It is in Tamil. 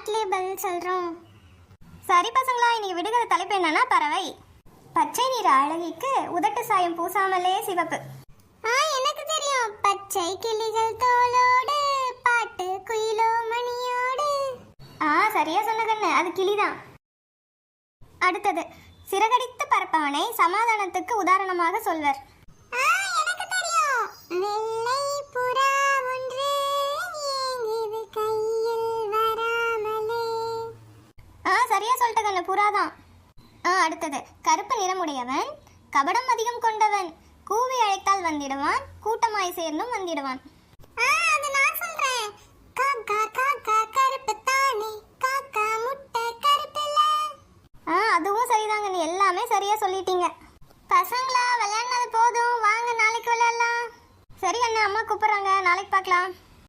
பாட்டிலே பதில் சொல்றோம். சரி பசங்களா இன்னைக்கு விடுகிற தலைப்பு என்னன்னா பறவை. பச்சை நிற அழகிக்கு உதட்டு சாயம் பூசாமலே சிவப்பு. ஆ எனக்கு தெரியும். பச்சை கிளிகள் தோளோடு பாட்டு குயிலோ மணியோடு. ஆ சரியா சொன்னதுன்னு அது கிளிதான். அடுத்தது சிறகடித்து பறப்பவனை சமாதானத்துக்கு உதாரணமாக சொல்வர். சொல்லிட்ட கண்ணு புறாதான். ஆ அடுத்தது. கருப்பு நிறமுடையவன் கபடம் அதிகம் கொண்டவன் கூவி அழைத்தால் வந்திடுவான் கூட்டமாய் சேர்ந்தும் வந்திடுவான். அதுவும் சரிதாங்க. நீ எல்லாமே சரியா சொல்லிட்டீங்க. பசங்களா விளையாடினது போதும். வாங்க நாளைக்கு விளையாடலாம். சரி அண்ணா அம்மா கூப்பிடுறாங்க. நாளைக்கு பார்க்கலாம்.